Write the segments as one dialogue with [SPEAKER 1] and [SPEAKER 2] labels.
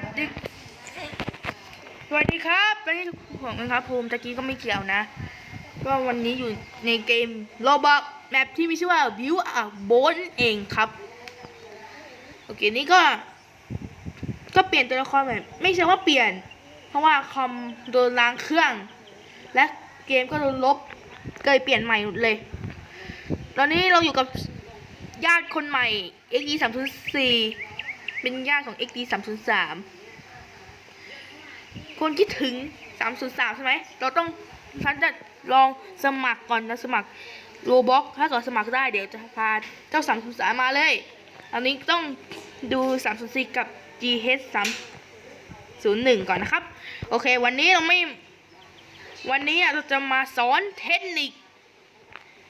[SPEAKER 1] สดี สวัสดีครับตอนนี้ผมนะครับภูมิตะกี้ก็ไม่เกี่ยวนะ ก็วันนี้อยู่ในเกมโลบอกแมปที่มีชื่อว่า View a b o n เองครับ โอเค นี่ก็ ก็เปลี่ยนตัวละครใหม่ไม่ใช่ว่าเปลี่ยน เพราะว่าคอมโดนล้างเครื่อง และเกมก็โดนลบเลยเปลี่ยนใหม่หมดเลย ตอนนี้เราอยู่กับญาติคนใหม่ XD 3 0 4 เป็นญาติของ XD 3 0 3คนคิดถึง 303 ใช่ไหม เราต้องฉันจะลองสมัครก่อนนะสมัครโรบ็อกถ้าเกิดสมัครได้เดี๋ยวจะพาเจ้า 303 มาเลย อันนี้ต้องดู 304 กับ GH 301 ก่อนนะครับ โอเค วันนี้เราไม่ วันนี้เราจะมาสอนเทคนิค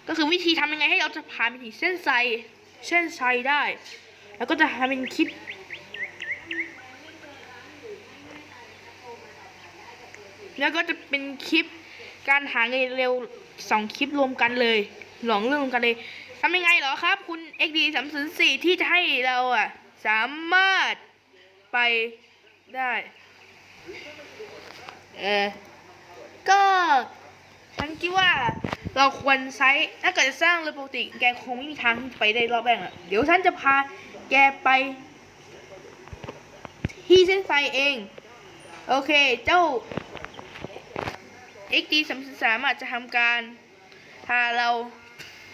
[SPEAKER 1] ก็คือวิธีทำยังไงให้เราจะผ่านไปถึงเส้นชัยเส้นชัยได้ แล้วก็จะทำเป็นคลิป แล้วก็จะเป็นคลิปการหาเงินเร็วสองคลิปรวมกันเลย หลองเรื่องรวมกันเลยทำยังไงเหรอครับ คุณ XD 3 0 4ที่จะให้เราอะ สามารถไปได้ เออก็ฉันคิดว่าเราควรใช้ถ้าเกิดจะสร้างเรือปกติ แกคงไม่มีทางไปได้รอบแรกอะ เดี๋ยวฉันจะพาแกไป ที่เส้นไฟเอง โอเค เจ้า XD 3 3อาจจะทำการพาเรา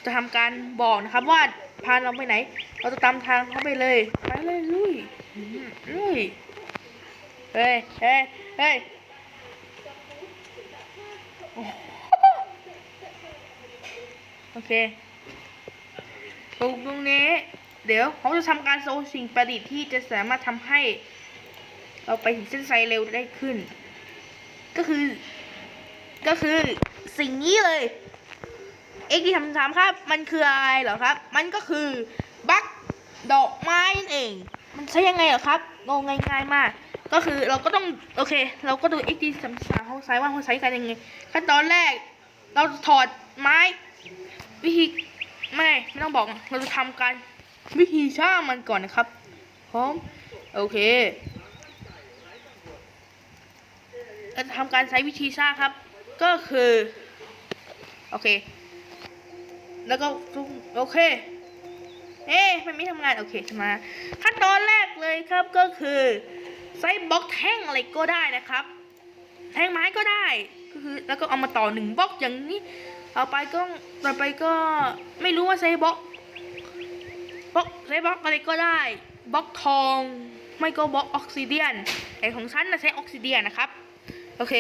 [SPEAKER 1] จะทำการบอกนะครับ ว่าพาเราไปไหน เราจะตามทางเขาไปเลยไปเลยลุยลุยเฮ้ยเฮ้ยเฮ้ยโอเคตรงตรงนี้ เดี๋ยวเขาจะทำการโซสิ่งประดิษฐ์ที่จะสามารถทำให้ เราไปถึงเส้นชัยเร็วได้ขึ้น ก็คือ ก็คือสิ่งนี้เลยเอ็กที่ทำถามครับ มันคืออะไรเหรอครับ มันก็คือบั๊กดอกไม้นั่นเอง มันใช้ยังไงเหรอครับงงง่ายๆมาก ก็คือเราก็ต้องโอเค เราก็ดูเอ็กที่สามสามเขาใช้ว่าเขาใช้กันยังไงขั้นตอนแรก เราถอดไม้ วิธีไม่ไม่ต้องบอกเราจะทำการวิธีช่างมันก่อนนะครับพร้อมโอเคเราจะทำการใช้วิธีช่างครับ ก็คือ โอเค แล้วก็ทุกโอเค เอ๊ะมันไม่ทำงาน โอเคมาขั้นตอนแรกเลยครับก็คือใช้บล็อกแท่งอะไรก็ได้นะครับ แท่งไม้ก็ได้ก็คือแล้วก็เอามาต่อหนึ่งบล็อกอย่างนี้ต่อไปก็ต่อไปก็ไม่รู้ว่าใช้บล็อกบล็อกใช้บล็อกอะไรก็ได้บล็อกทอง ไม่ก็บล็อกออกซิเดียนแต่ของฉันนะใช้ออกซิเดียนนะครับ โอเค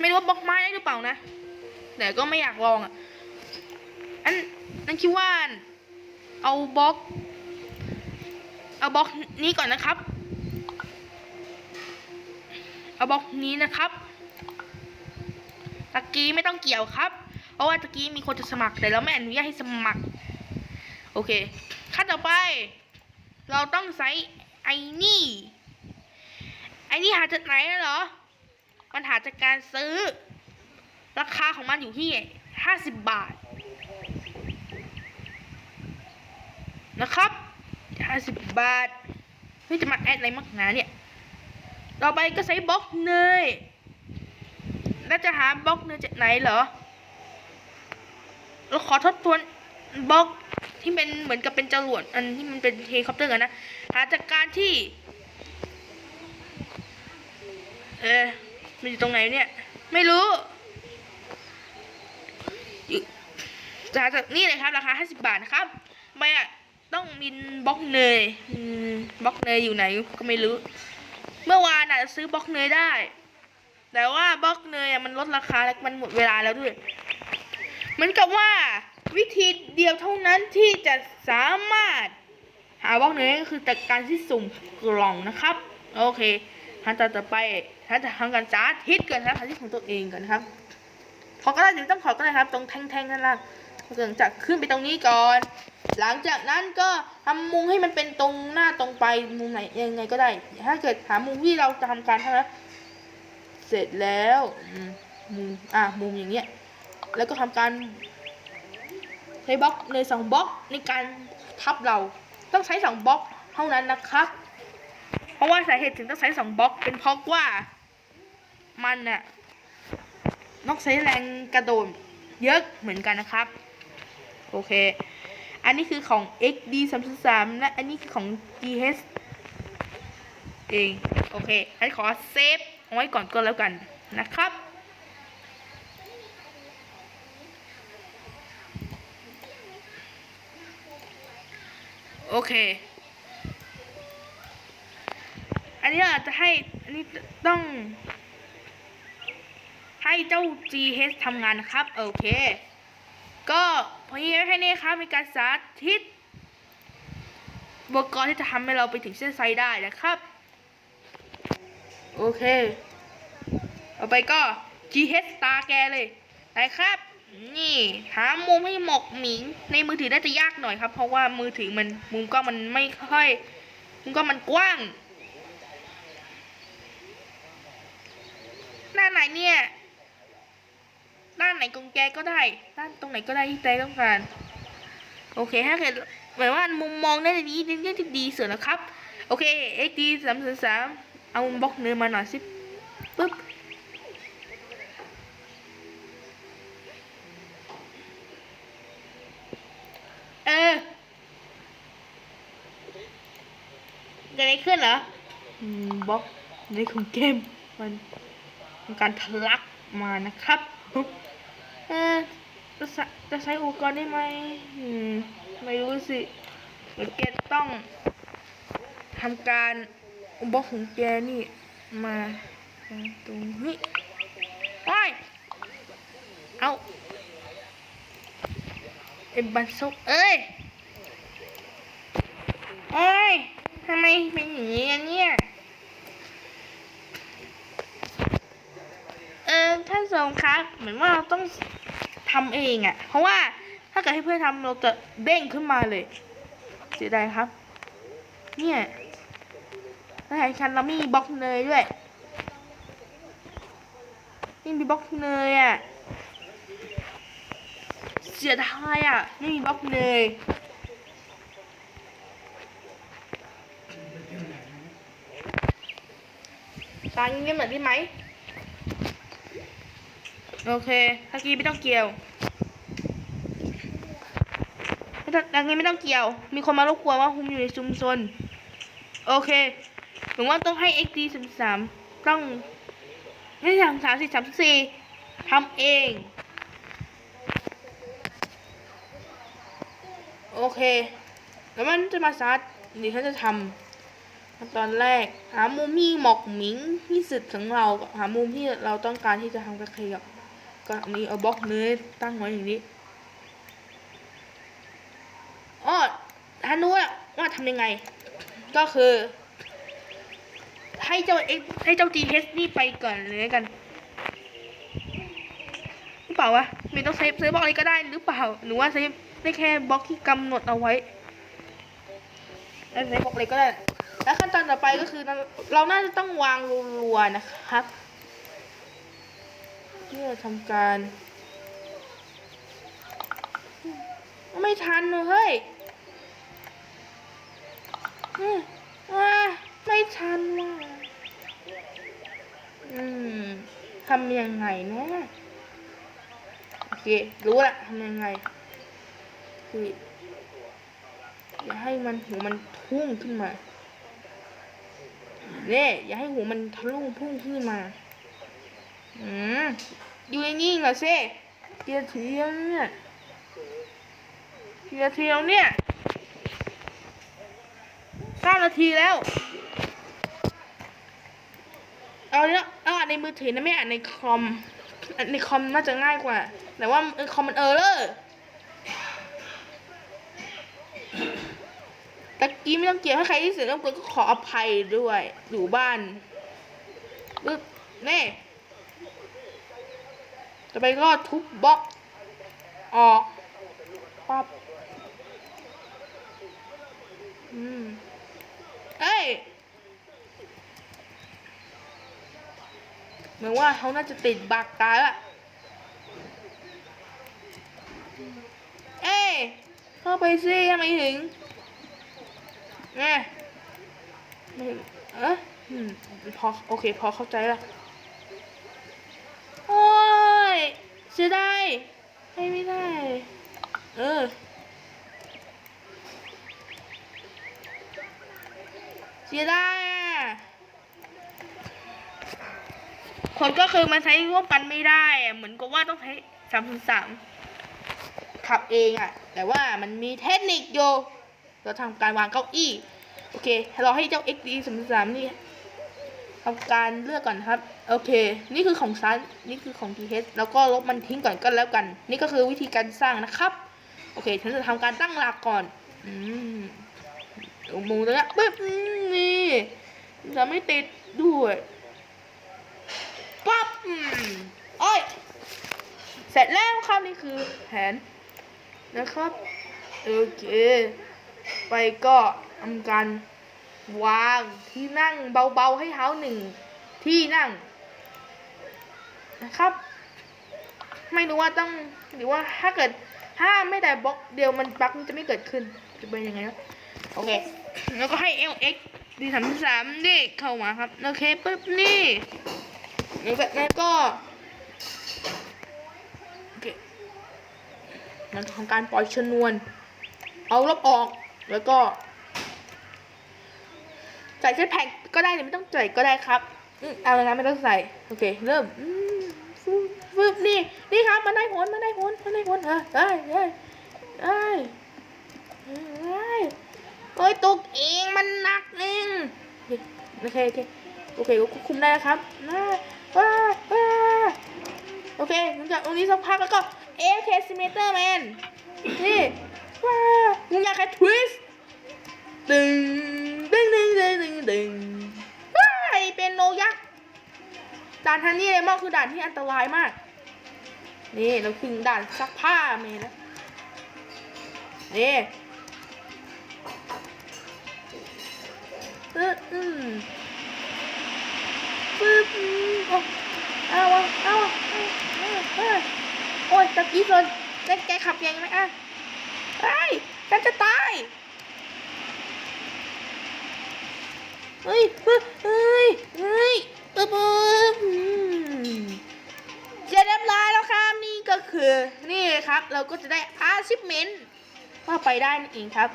[SPEAKER 1] ไม่รู้ว่าบล็อกไม้ได้หรือเปล่านะ แต่ก็ไม่อยากลองอะ อันนั้นคิดว่า เอาบล็อก เอาบล็อกนี้ก่อนนะครับ เอาบล็อกนี้นะครับตะกี้ไม่ต้องเกี่ยวครับ เพราะว่าตะกี้มีคนจะสมัครแต่เราไม่อนุญาตให้สมัคร โอเคขั้นต่อไป เราต้องใช้ไอ้นี่ ไอ้นี่หาจากไหนเหรอ มันหาจากการซื้อ ราคาของมันอยู่ที่ห้าสิบบาท นะครับห้าสิบบาทเฮ้ยจะมาแอดอะไรมากหนาเนี่ย ต่อไปก็ใช้บล็อกเนยแล้วจะหาบล็อกเนยจากไหนเหรอ เราขอทบทวนบล็อกที่เป็นเหมือนกับเป็นจรวดอันที่มันเป็นเฮลิคอปเตอร์กันนะหาจากการที่ เออ มันอยู่ตรงไหนเนี่ย ไม่รู้จาจากนี่เลยครับราคา 50 บาทนะครับไม่อะต้องมีบล็อกเนยบล็อกเนยอยู่ไหนก็ไม่รู้ เมื่อวานอาจจะซื้อบล็อกเนยได้ แต่ว่าบล็อกเนยมันลดราคาแล้วมันหมดเวลาแล้วด้วย เหมือนกับว่าวิธีเดียวเท่านั้นที่จะสามารถ หาบล็อกเนยก็คือจากการที่สุ่มกล่องนะครับ โอเคขั้นตอนต่อไป ท่านจะทำการสาธิตกันนะครับสาธิตของตัวเองกันนะครับ ขอก็ได้หรือต้องขอก็ได้ครับ ตรงแท่งๆนั่นล่ะหลังจากขึ้นไปตรงนี้ก่อน หลังจากนั้นก็ทำมุมให้มันเป็นตรงหน้าตรงไปมุมไหนยังไงก็ได้ ถ้าเกิดหามุมที่เราจะทำการทำแล้วเสร็จแล้วมุมอะมุมอย่างเงี้ย แล้วก็ทำการใช้บล็อกในสองบล็อกในการทับเราต้องใช้สองบล็อกเท่านั้นนะครับ เพราะว่าสาเหตุถึงต้องใช้สองบล็อกเป็นเพราะว่า มันน่ะต้องใช้แรงกระโดดเยอะเหมือนกันนะครับ โอเค อันนี้คือของ XD 3 3และอันนี้คือของ GH เอง โอเคอันขอเซฟเอาไว้ก่อนก็แล้วกันนะครับ โอเค อันนี้อาจจะให้ อันนี้ต้อง ให้เจ้า GH ทำงานนะครับ โอเค ก็พอนี้แค่นี้ครับมีการสาธิตอุปกรณ์ที่จะทำให้เราไปถึงเส้นชัยได้นะครับ โอเคต่อไปก็ GH ตาแกเลยนะครับ นี่ หามุมให้หมกหมิง ในมือถือน่าจะยากหน่อยครับ เพราะว่ามือถือมันมุมกล้องมันไม่ค่อยมุมกล้องมันกว้างหน้าไหนเนี่ย ด้านไหนกงแกก็ได้ ด้านตรงไหนก็ได้ที่ใจต้องการ โอเค ถ้าเกิดหมายว่ามุมมองได้ดีดีดีดีสุดนะครับ โอเค XD สามสามเอาบล็อกเนื้อมาหน่อยสิปึ๊บเออเกิดอะไรขึ้นเหรอบล็อกในของเกมมันการทะลักมานะครับ จะใช้จะใช้อุปกรณ์ได้ไหมมไม่รู้สิเหมือนแกต้องทำการอุบล็อกของแกนี่มาตรงนี้โอ้ยเอาไอ้บันซุกเอ้ยเอ้ยทำไมเป็นอย่างนี้เนี่ยเออท่านทรงครับเหมือนว่าเราต้อง ทำเองอะ่ะ เพราะว่าถ้าเกิดให้เพื่อนทำเราจะเด้งขึ้นมาเลยเสียดายครับ เนี่ยแล้วแถมคันเรามีบล็อกเนยด้วยไม่มีบล็อกเนยอะ่ะเสียดายอะ่ะไม่มีบล็อกเนยตายเงียบๆหน่อยได้ไหม โอเคตะกี้ไม่ต้องเกี่ยวไม่ต้องตะกี้ไม่ต้องเกี่ยว มีคนมารบกวนว่าผมอยู่ในชุมชน โอเคผมว่าต้องให้ XD สามสามต้องไม่สามสามสี่สามสี่ทำเอง โอเค แล้วมันจะมาซัดดี๋ยวฉันจะทำตอนแรก หามุมที่เหมอกหมิงที่สุดของเรา หามุมที่เราต้องการที่จะทำกระเทียบ ก็อันนี้เอาบล็อกเนื้อตั้งไว้อย่างนี้อ้อท่านรู้ว่าทำยังไง ก็คือ ให้เจ้าเอ็กให้เจ้า GH นี่ไปก่อนเลยกันหรือเปล่าวะไม่ต้องเซฟเซฟบล็อกอะไรก็ได้หรือเปล่าหรือว่าเซฟได้แค่บล็อกที่กำหนดเอาไว้แล้วเซฟบล็อกอะไรก็ได้ แล้วขั้นตอนต่อไปก็คือเราเราน่าจะต้องวางรัวๆนะครับ เพื่อทำการ ไม่ทันเลยเฮ้ยอืมอ่าไม่ทันว่ะอืมทำยังไงนะโอเค รู้ละทำยังไงคืออย่าให้มันหูมันพุ่งขึ้นมาเนี่ยอย่าให้หูมันทะลุพุ่งขึ้นมา อืมอยู่อย่างนี้เหรอเซ่เกียร์เทียมเนี่ยเกียร์เทียมเนี่ยเก้านาทีแล้ว เอาเนี่ยเอาอ่านในมือถือนะไม่อ่านในคอมอ่านในคอมน่าจะง่ายกว่า แต่ว่าเออคอมมันเออเลอร์ตะกี้ไม่ต้องเกี่ยวให้ใครที่เสียงรบกวนก็ขออภัยด้วย อยู่บ้านปึ๊บเน่ ต่อไปก็ทุบบล็อกออกปั๊บอืมเอ้ยเหมือนว่าเขาน่าจะติดบักตายละเอ้ยเข้าไปสิทำไมถึงไงเอเอะอืมพอโอเค พอเข้าใจละโอ้ย เสียดายให้ไม่ได้ เออ เสียดายคนก็คือมันใช้ร่วมกันไม่ได้อะเหมือนกับว่าต้องใช้สามสามขับเองอะแต่ว่ามันมีเทคนิคอยู่เราทำการวางเก้าอี้ โอเค เราให้เจ้า XD สามสามนี่ ทำการเลือกก่อนครับ โอเค นี่คือของซันนี่คือของ TH แล้วก็ลบมันทิ้งก่อนก็แล้วกัน นี่ก็คือวิธีการสร้างนะครับ โอเค ฉันจะทำการตั้งหลักก่อนอืมอุมงตรงนี้ปึ๊บนี่จะไม่ติดด้วยปั๊บโอ้ยเสร็จแล้วครับนี่คือแผนนะครับ โอเค ไปก็ทำการ วางที่นั่งเบาๆให้เท้าหนึ่งที่นั่ง นะครับ ไม่รู้ว่าต้องหรือว่าถ้าเกิดถ้าไม่ได้บล็อกเดียวมันบั๊กจะไม่เกิดขึ้นจะเป็นยังไงนะโอเค แล้วก็ให้ LX ดีสามสามนี่เข้ามาครับ โอเคปุ๊บนี่หลังจากนั้นก็โอเคมันทำการปล่อยชนวน เอาลบออกแล้วก็ ส่เส้นแผ่นก็ได้หรือไม่ต้องใส่ก็ได้ครับอืมเอาเลยนะไม่ต้องใส่โอเค เริ่มอืมฟึบฟึบนี่นี่ครับมันได้ผลมันได้ผลมันได้ผลเออได้ได้ได้ได้โอ้ยตกเองมันหนักเองโอเคโอเคโอเคก็ควบคุมได้แล้วครับว้าว้าว้าโอเคหลังจากตรงนี้สักพักแล้วก็ AK Simulator Man นี่ว้ามึงอยากแค่ทวิสตึงตึง ตึงตึงตึงตึงว้ายเป็นโนยักษ์ด่านทันนี่เลยมอคือด่านที่อันตรายมาก นี่เราถึงด่านซักผ้าเมย์แล้วนี่ปึ๊บอืมปึ๊บอืมเอาเอาเอาเอาโอ้ยตะกี้โดนแกแกขับยังไหมอะไอ้ยฉันจะตาย เฮ้ยเฮ้ยเฮ้ยเฮ้ยปึ๊บปึ๊บอืมเสร็จเรียบร้อยแล้วครับนี่ก็คือนี่ครับ เราก็จะได้ achievement ว่าไปได้นั่นเองครับ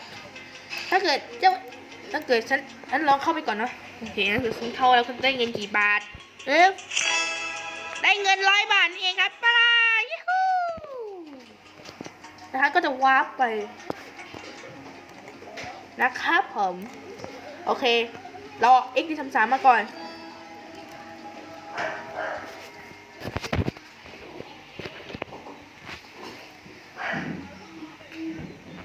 [SPEAKER 1] ถ้าเกิดเจ้าถ้าเกิดฉันฉันลองเข้าไปก่อนเนาะโอเคถ้าเกิดคุณเข้าแล้วคุณได้เงินกี่บาทเอ๊ะได้เงินร้อยบาทนี่เองครับป้ายูฮูนะคะก็จะวาร์ปไป นะครับผม โอเค ราเอา x ที่ทำสามมาก่อน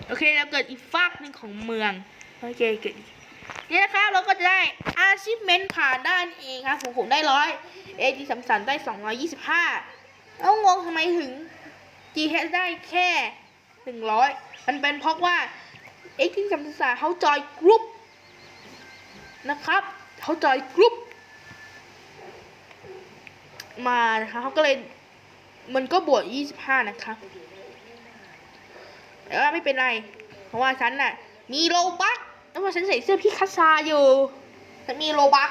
[SPEAKER 1] โอเคเราเกิดอีกฟากหนึ่งของเมือง โอเคเกิดอีกนี่นะครับเราก็จะได้ achievement ผ่านด้านเองครับผมผมได้ร้อย x ที่สามสามได้สองร้อยยี่สิบห้าแล้วงงทำไมถึง GH ได้แค่หนึ่งร้อยมันเป็นเพราะว่า x ที่สามสามเขาจอยกรุ๊ป นะครับ เขาจอยกรุ๊ปมานะคะเขาก็เลยมันก็บวก25นะครับแต่ว่าไม่เป็นไร เพราะว่าฉันน่ะ มีโลบักแล้วว่าฉันใส่เสื้อพี่คัสซาอยู่ฉันมีโลบัก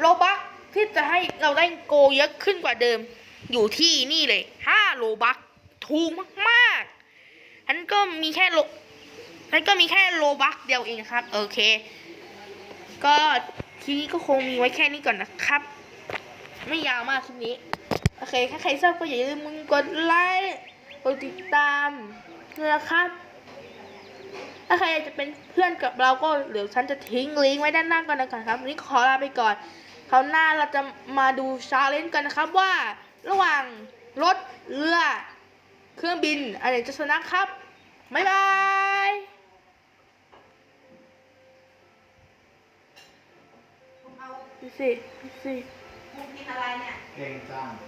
[SPEAKER 1] โลบักที่จะให้เราได้โกเยอะขึ้นกว่าเดิม อยู่ที่นี่เลย5โลบักถูกมากๆฉันก็มีแค่โลฉันก็มีแค่โลบักเดียวเองครับ โอเค ก็ทีนี้ก็คงมีไว้แค่นี้ก่อนนะครับ ไม่ยาวมากคลิปนี้ โอเค ถ้าใครชอบก็อย่าลืมมึงกดไลค์กดติดตามนะครับ ถ้าใครอยากจะเป็นเพื่อนกับเราก็เดี๋ยวฉันจะทิ้งลิงก์ไว้ด้านล่างก่อนนะครับวันนี้ขอลาไปก่อนคราวหน้าเราจะมาดูชาเลนจ์กันนะครับว่า ระหว่างรถเรือ เครื่องบินอันไหนจะชนะครับบ๊ายบาย
[SPEAKER 2] เอา
[SPEAKER 1] ดู สิดูสิ
[SPEAKER 2] คุณกินอะไรเนี่ย
[SPEAKER 3] เก่งจัง